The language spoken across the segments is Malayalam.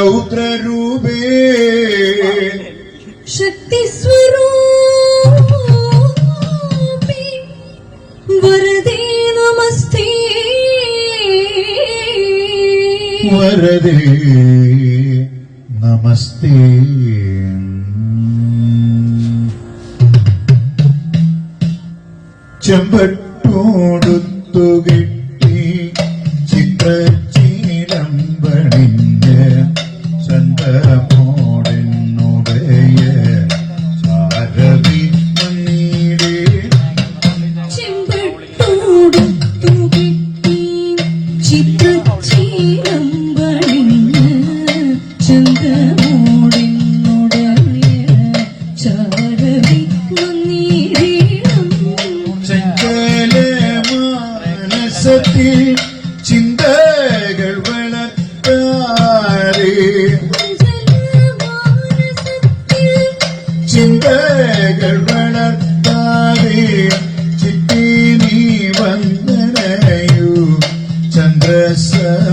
രൗദ്രരൂപേ വരദേ നമസ്തേ. വരദേ നമസ്തേ. ചെമ്പട്ടോടുത്തുകിട്ട വളർത്താതെ ചിത്തി നീ വന്ദനയു ചന്ദ്രസമാനമോകി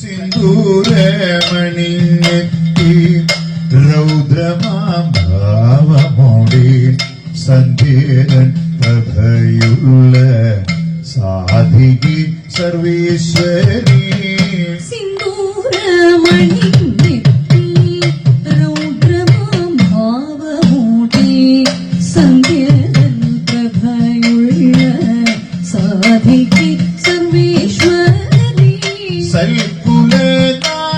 സിന്ദൂരമണിഞ്ഞെത്തി രൗദ്രമാഭാവമോടി സന്ധ്യൻ പ്രഭയുള്ള സാധികി സർവീശ്വരി. സിന്ദൂരമണി